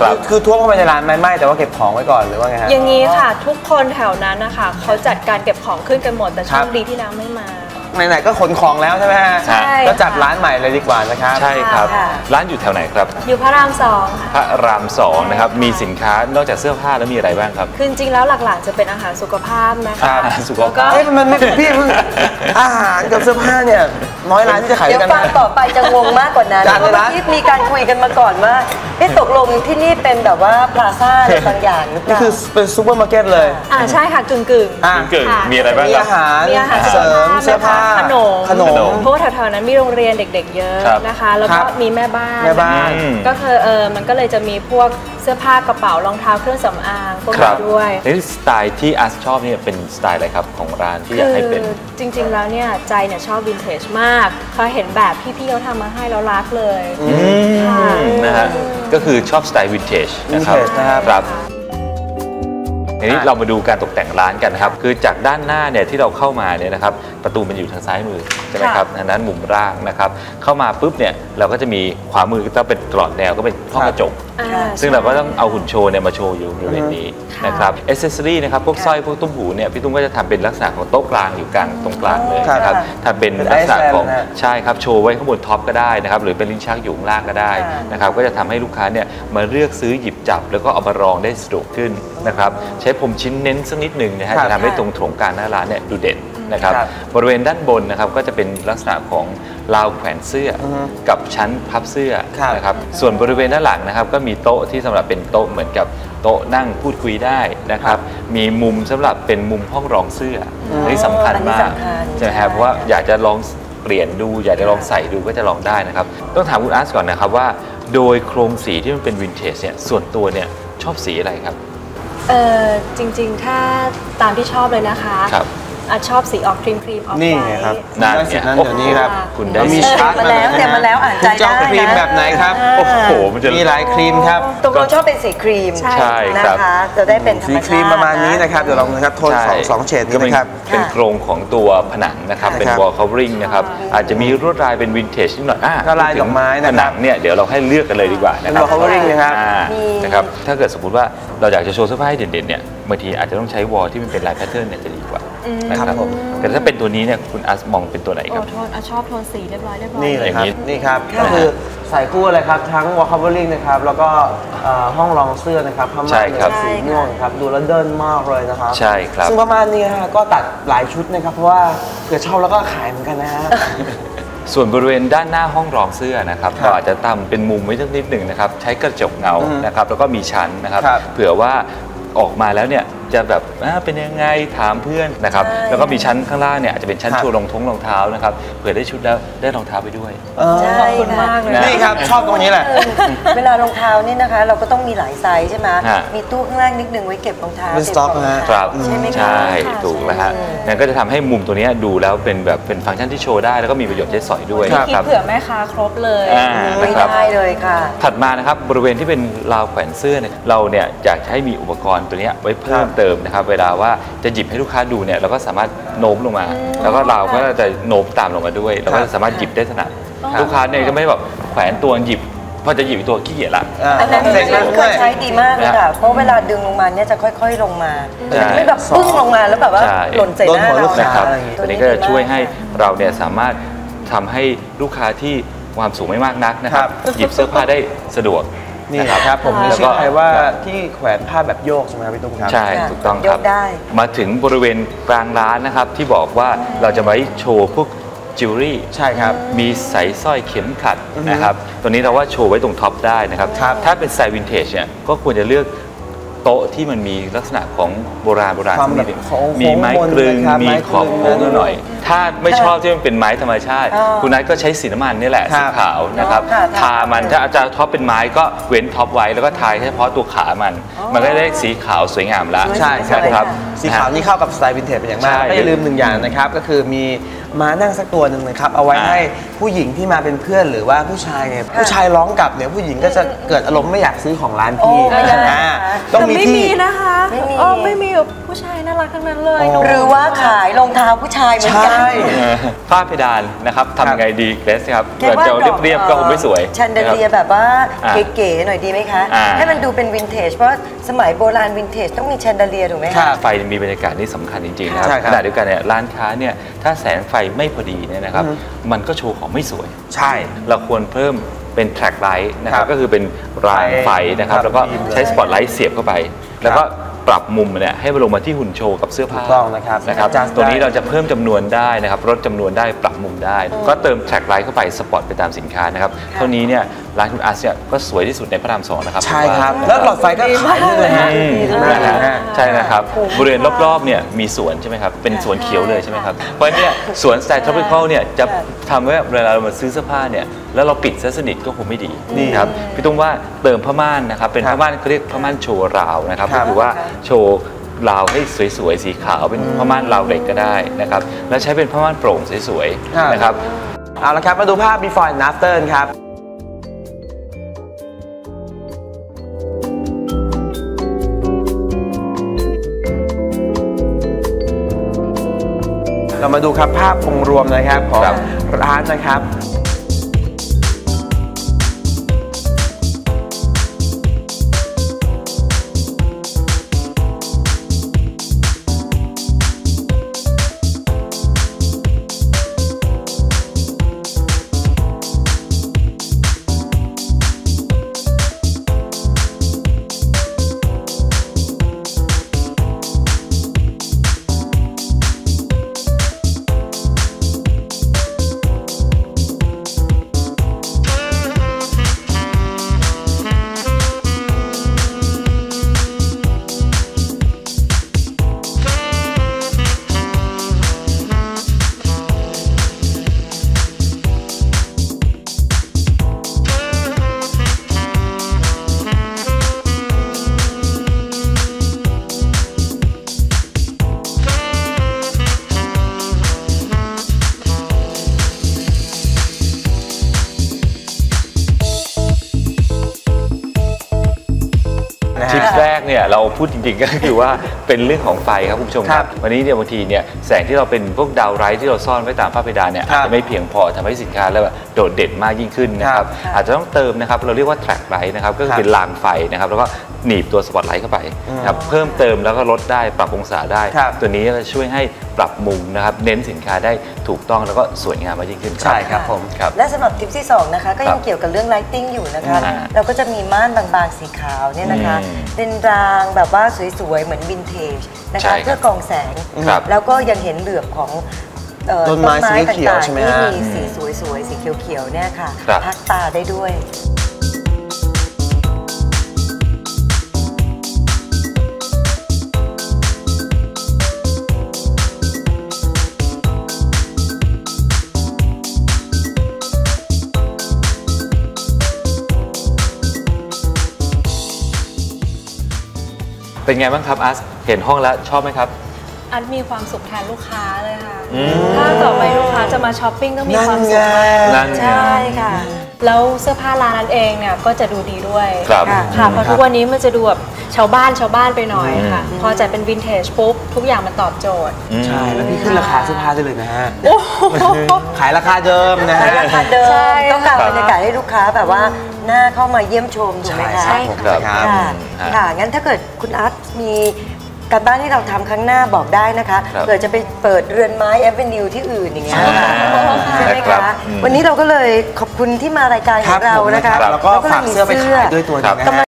ครับ คือท่วมเข้าไปในร้านไหมไม่แต่ว่าเก็บของไว้ก่อนหรือว่าไงฮะ อย่างนี้ค่ะ ทุกคนแถวนั้นนะคะเขาจัดการเก็บของขึ้นกันหมดแต่โชครัคบดีที่น้ำไม่มา ไหนๆก็ขนของแล้วใช่ไหมฮะใช่ ก็จัดค่ะร้านใหม่เลยดีกว่านะครับ ใช่ครับ ค่ะ ร้านอยู่แถวไหนครับ อยู่พระรามสองค่ะพระรามสองนะครับใช่ค่ะมีสินค้านอกจากเสื้อผ้าแล้วมีอะไรบ้างครับ คือจริงๆแล้วหลักๆ จะเป็นอาหารสุขภาพนะครัคะบสุขแล้วก็ภาพเอ้ยมันไม่พี่เพิ่งอาหารกับเสื้อผ้าเนี่ยน้อยร้านที่จะขายเดี๋ยวกันฟังนะต่อไปจะงงมากกว่านั้นจัดเพเลยราะนะ เมื่อกี้มีการคุยกันมาก่อนว่าเอ๊ะตกลงที่นี่เป็นแบบว่าพลาซ่าอะไรบางอย่างหรือเปนี่ล่า คือเป็นซูเปอร์มาร์เก็ตเลยอ่าใช่ค่ะกึ่งกึ่งๆอะเกิดค่ะ มีอะไรบ้างมีครับ อาหารมีอาหารเสริมสุเสื้อขภาผ้าพขนมขนมเพราะว่าแถวๆนั้นมีโรงเรียนเด็ก ๆ เยอะครับนะคะ แล้วครัก็บมีแม่บ้านแม่บ้านอืมก็คือเออมันก็เลยจะมีพวกเสื้อผ้ากระเป๋ารองเท้าเครื่องสำอางพวกครันี้บด้วยนี่สไตล์ที่อัสชอบเนี่ยเป็นสไตล์อะไรครับของร้านที่อยากให้เป็นคือจริง ๆ แล้วเนี่ยใจเนี่ยชอบวินเทจมากพอเห็นแบบพี่ๆเขาทำมาให้แล้วรักเลยอืมนะฮะก็คือชอบสไตล์วินเทจนะครับ Vintage นะครับครับ ทีนี้เรามาดูการตกแต่งร้านกันนะครับ คือจากด้านหน้าเนี่ยที่เราเข้ามาเนี่ยนะครับ ประตูมันอยู่ทางซ้ายมือใช่ไหมครับทางด้านมุมร่างนะครับ เข้ามาปุ๊บเนี่ยเราก็จะมีขวามือก็จะเป็นกรอดแนวก็เป็นห้องกระจกอ่าซึ่งเราก็ต้องเอาหุ่นโชว์เนี่ยมาโชว์อยู่บริเวณนี้ค่ะนะครับเอเซสซอรี่นะครับพวกสร้อยพวกตุ้มหูเนี่ยพี่ตุ้มก็จะทำเป็นลักษณะของโต๊ะกลางอยู่กลางตรงกลางเลยนะครับค่ะทำเป็นเป็นลักษณะของ ice lamp นะใช่ครับโชว์ไว้ข้างบนท็อปก็ได้นะครับหรือเป็นลิ้นชักอยู่ข้างล่างก็ได้ค่ะนะครับก็จะทำให้ลูกค้าเนี่ยมาเลือกซื้อหยิบจับ แล้วก็เอามารองได้สะดวกขึ้นนะครับใช้ผมชิ้นเน้นสักนิดหนึ่งนะฮะครับจะทำให้ตรงโถงกลางหน้าร้านเนี่ยดูเด่นนะครับครับบริเวณด้านบนนะครับก็จะเป็นลักษณะของราวแขวนเสื้อออฮึกับชั้นพับเสื้อครับนะครับส่วนบริเวณด้านหลังนะครับ ก็มีโต๊ะที่สำหรับเป็นโต๊ะเหมือนกับโต๊ะนั่งพูดคุยได้นะครับ มีมุมสำหรับเป็นมุมห้องรองเสื้อออันนี้สำคัญอันนี้มากสำคัญใช่ไหมครับเพราะว่าอยากจะลองเปลี่ยนดูอยากจะลองใส่ดูก็จะลองได้นะครับ ต้องถามคุณอาร์ตก่อนนะครับว่า โดยโครงสีที่มันเป็นวินเทจเนี่ยส่วนตัวเนี่ยชอบสีอะไรครับ เออจริงๆ ถ้าตามที่ชอบเลยนะคะ ครับ อาชอบสีออกครีมครีมออกนี่ไวไงครับนั่นได้สิทธิ์นั้นเดี๋ยวนี้ครับคุณได้ เรามีเออชาร์ตมาแล้วะเนี่ยมาแล้วอ่านใจคุณจะเอาได้นะครีมแบบไหนครับ โอ้โห มันจะมีหลายครีมครับ ตกลงชอบเป็นสีครีมใช่ใช่นะครับคะจะได้เป็นธรสีรมชาติ ครีมประมาณนี้นะครับ เดี๋ยวลองนะครับโทนสองสองเฉดนี้นะครับก็เป็นโครงของตัวผนังนะครับใช่เป็นครับ wall covering นะครับ อาจจะมีลวดลายเป็นวินเทจนิดหน่อยอะก็ลายดอกไม้นะครับ ผนังเนี่ยเดี๋ยวเราให้เลือกกันเลยดีกว่านะครัเป็น wall covering นะครับ อ่ามีนะครับ ถ้าเกิดสมมติว่าเราอยากจะโชว์เสื้อผ้าให้เด่นๆเนี่ย บางทีอาจจะต้องใช้วอลที่มันเป็นลายแพทเทิร์นเนี่ยจะดีกว่า นะคครัรับบผมแต่ถ้าเป็นตัวนี้เนี่ยคุณอัสมองเป็นตัวไหนคโอ้รับ โทนอะชอบโทนสีเรียบร้อยเรียบร้อย นี่เลยครับ อย่างนี้นี่ครับค่ะก็คือใส่คู่เลยครับ ทั้ง wall covering นะครับ แล้วก็เอ่อห้องรองเสื้อนะครับผ้าม่านใช่ครับสีม่วงครับ ดูแล้วเดินมากเลยนะครับใช่ครับ ซึ่งผ้าม่านนี้นะฮะก็ตัดหลายชุดนะครับ เพราะว่าเกิดชอบแล้วก็ขายเหมือนกันนะฮะ ส่วนบริเวณด้านหน้าห้องรองเสื้อนะครับครับเราอาจจะทำเป็นมุมไว้สักนิดหนึ่งนะครับ ใช้กระจกเงาอืมนะครับแล้วก็มีชั้นนะครับ ครับเผื่อว่าออกมาแล้วเนี่ย จะแบบอ่าเป็นยังไงถามเพื่อนนะครับ ใช่ แล้วก็มีชั้นข้างล่างเนี่ยอาจจะเป็นชั้นครับ โชว์รองท้องรองเท้านะครับเผื่อได้ชุดแล้วได้รองเท้าไปด้วย เออใช่ขอบคุณมากเลยนะนี่ครับ ชอบตรงนี้แหละเวลารองเท้านี่นะคะ เราก็ต้องมีหลายไซส์ใช่ไหมฮะ มีตู้ข้างล่างนิดนึงไว้เก็บรองเท้าเป็นสต็อกนะฮะ ครับใช่ไหมคะ ใช่ค่ะถูกแล้วฮะใช่นั่นก็จะทำให้มุมตัวเนี้ยดูแล้วเป็นแบบเป็นฟังก์ชันที่โชว์ได้แล้วก็มีประโยชน์ใช้สอยด้วยครับ คิดครับเผื่อแม่ค้าครบเลย อ่าไม่นะครับ ได้เลยค่ะ ถัดมานะครับบริเวณที่เป็นราวแขวนเสื้อเนี่ยเราเนี่ยอยากจะให้มีอุปกรณ์ตัวเนี้ยไว้เพิ่ครัมบเติมนะครับ เวลาว่าจะหยิบให้ลูกค้าดูเนี่ยเราก็สามารถโน้มลงมา แล้วก็เราก็จะโน้มตามลงมาด้วย เราก็จะสามารถหยิบได้ถนัดลูกค้าเนี่ยก็ไม่ได้แบบแขวนตัวหยิบพอจะหยิบอีกตัวขี้เกียจละอ่าอันนั้นเสร็จแล้วเคด้วยยใช้ดีมากเลยค่ะเพราะเวลาดึงลงมาเนี่ยจะค่อย ๆลงมาใช่ไม่แบบปึ้งลงมาแล้วแบบว่าใช่หล่นใส่หน้าโดนหัวลูเรากค้านะครับอะไรอย่างงี้ตัวนี้ก็จะช่วยให้เราเนี่ยสามารถทำให้ลูกค้าที่ความสูงไม่มากนักนะครับครับหยิบเสื้อผ้าได้สะดวก นี่แหละครับผมมีแล้วชื่ก็อใครว่าที่แขวนผ้าแบบโยกใช่ไหมครับพี่ตุ้มครับ ใช่ค่ะถูกต้องยครับ กได้ มาถึงบริเวณกลางร้านนะครับ ที่บอกว่าเราจะไว้โชว์พวกจิวเวลรี่ ใช่ครับ มีสายสร้อยเข็มขัดอือฮึนะครับ ตัวนี้เราว่าโชว์ไว้ตรงท็อปได้นะครับ ครับถ้าเป็นสไตล์วินเทจเนี่ย ก็ควรจะเลือก โต๊ะที่มันมีลักษณะของโบราณโบราณความสักนิดหนึ่งแบบโค้งๆมีไม้กลึงนะครับมีไม้ขอบกลึงโค้งหน่อย ถ้าไม่ชอบที่มันเป็นไม้ธรรมชาติอ๋อคุณนัทก็ใช้สีน้ำมันนี่แหละครัสีบ ขาวนะครับค่ะทามันถ้าอาจารย์ท็อปเป็นไม้ก็เว้นท็อปไว้แล้วก็ทาเฉพาะตัวขามัน มันก็ได้สีขาวสวยงามละใช่ใช่นะครับสีขาวนี่เข้ากับสไตล์วินเทจเป็นอย่างมากใช่ก็อย่าลืมหนึ่งอย่างนะครับ ก็คือมีมานั่งสักตัวหนึ่งนะครับ เอาไว้อ่าให้ผู้หญิงที่มาเป็นเพื่อนหรือว่าผู้ชายเนี่ยผู้ชายร้องกลับเนี่ยผู้หญิงก็จะเกิดอารมณ์ไม่อยากซื้อของร้านพี่โอ้ไม่ได้อ่านะคะต้องแต่มีไม่ที่มีนะคะไม่มี เออไม่มีแบบผู้ชายน่ารักทั้งนั้นเลยอ๋อหนูหรือว่าขายรองเท้าผู้ชายเหมือนกันใช่เออฝ้าเพดานนะครับทำยังไงดีเกรสครับแค่เกิดว่าจะเรียบๆก็คงไม่สวยแชนเดเลียนะครับ แบบว่าอ่าเก๋ๆหน่อยดีไหมคะ อ่า ให้มันดูเป็นวินเทจ เพราะสมัยโบราณวินเทจต้องมีแชนเดเลียถูกไหมครัคะบไฟมีบรรยากาศนี่สำคัญจริงๆนะครับใช่ครับขณะเดียวกันเนี่ยร้านค้าเนี่ยถ้าแสงไฟไม่พอดีเนี่ยนะครับ อือฮึ มันก็โชว์ของไม่สวย ใช่ เราควรเพิ่ม เป็นแทร็กไลท์นะครัครับบก็คือเป็นรางไฟนะครับครับแล้วก็ดีเลยใช้สปอตไลท์เสียบเข้าไป แล้วก็ปรับมุมเนี่ยให้มันลงมาที่หุ่นโชว์กับเสื้อผ้าถูกต้องนะครับนะครับ adjust ตัวนี้ได้เราจะเพิ่มจำนวนได้นะครับลดจำนวนได้ปรับมุมได้ ก็เติมแทร็กไลท์เข้าไปสปอตไปตามสินค้านะครับเท่านี้เนี่ย ร้านคุณอาร์ตเนี่ยก็สวยที่สุดในพระรามสองนะครับใช่ครับผมว่าแล้วหลอดไฟก็ขายได้เลยฮะอืมดีมากนะนะฮะฮะใช่นะครับ บริเวณรอบๆเนี่ยมีสวนใช่ไหมครับ เป็นสวนเขียวเลยใช่ไหมครับ เพราะฉะนั้นเนี่ยสวนสไตล์ tropical เนี่ยจะทำให้เวลาเรามาซื้อเสื้อผ้าเนี่ยแล้วเราปิดซะสนิทก็คงไม่ดีดีนะครับพี่ตุ้มว่าเติมผ้าม่านนะครับเป็นครับผ้าม่านเขาเรียกผ้าม่านโชว์ราวนะครับครัก็บคือว่าโชว์ราวให้สวยๆสีขาวเป็นผ้าม่านราวเหล็กก็ได้นะครับแล้วใช้เป็นผ้าม่านโปร่งสวยครับๆนะครับเอาละครับมาดูภาพ before and after กันครับ มาดูครับภาพองค์รวมนะครับของครับร้านนะครับ พูดจริงๆ ก็คือว่าเป็นเรื่องของไฟครับคุณผู้ชมคครัรับบวันนี้เนี่ยบางทีเนี่ยแสงที่เราเป็นพวกดาวไร้ที่เราซ่อนไว้ตามฝ้าเพดานเนี่ยครัอาจบจะไม่เพียงพอทำให้สินค้าแล้วแบบโดดเด่นมากยิ่งขึ้นนะคครัรับบอาจจะต้องเติมนะครับเราเรียกว่าแทร็กไลท์นะครับก็คือครับเป็นรางไฟนะครับแล้วก็หนีบตัวสปอตไลท์เข้าไปนะครับเพิ่มเติมแล้วก็ลดได้ปรับองศาได้ครับตัวนี้จะช่วยให้ปรับมุมนะครับเน้นสินค้าได้ถูกต้องแล้วก็สวยงามมากยิ่งขึ้นใช่ครับผมครับและสำหรับทิปที่2นะคะก็ครัยับงเกี่ยวกับเรื่อง lighting อยู่นะคะอ่าเราก็จะมีม่านบางๆสีขาวเนี่ยนะคะอืมเป็นรางแบบว่าสวยๆ เหมือนวินเทจนะใช่คะครับเพื่อกรองแสง ครับแล้วก็ยังเห็นเหลือบของเอ่อต้นไม้สีเขียวต่างๆใช่ไหมที่ฮะ มีสีสวยๆ สีเขียวๆเนี่ยค่ะครับ พักตาได้ด้วย เป็นไงบ้างครับอาร์ตเห็นห้องแล้วชอบไหมครับ อันมีความสุขแทนลูกค้าเลยค่ะ อืม ถ้าต่อไปลูกค้าจะมาช้อปปิ้งต้องมีนั่นความไงสุขมากนั่นไง ใช่ค่ะ แล้วเสื้อผ้าร้านนั้นเองเนี่ยก็จะดูดีด้วยครับค่ะค่ะเพราะทุกวันนี้มันจะดูแบบชาวบ้านชาวบ้านไปหน่อยค่ะอืมพอจัดเป็นวินเทจปุ๊บทุกอย่างมันตอบโจทย์ ใช่แล้วพี่ขึ้นราคาเสื้อผ้าได้เลยนะฮะโอ้โหขายราคาเดิมนะฮะราคาเดิมใช่ต้องการครับบรรยากาศให้ลูกค้าแบบว่าหน้าเข้ามาเยี่ยมชมถูกไหมคะใช่ครับครับค่ะฮะค่ะงั้นถ้าเกิดคุณอาร์ตมี การบ้านที่เราทำครั้งหน้าบอกได้นะคะครับเผื่อจะไปเปิดเรือนไม้แอฟเวนิวที่อื่นอย่างเงี้ยใช่ใช่ไหมครัคะบอืมวันนี้เราก็เลยขอบคุณที่มารายการของเรานะคะแล้วก็ฝากเสื้อไปขายด้วยตัวหนึงนะกำลัฮะง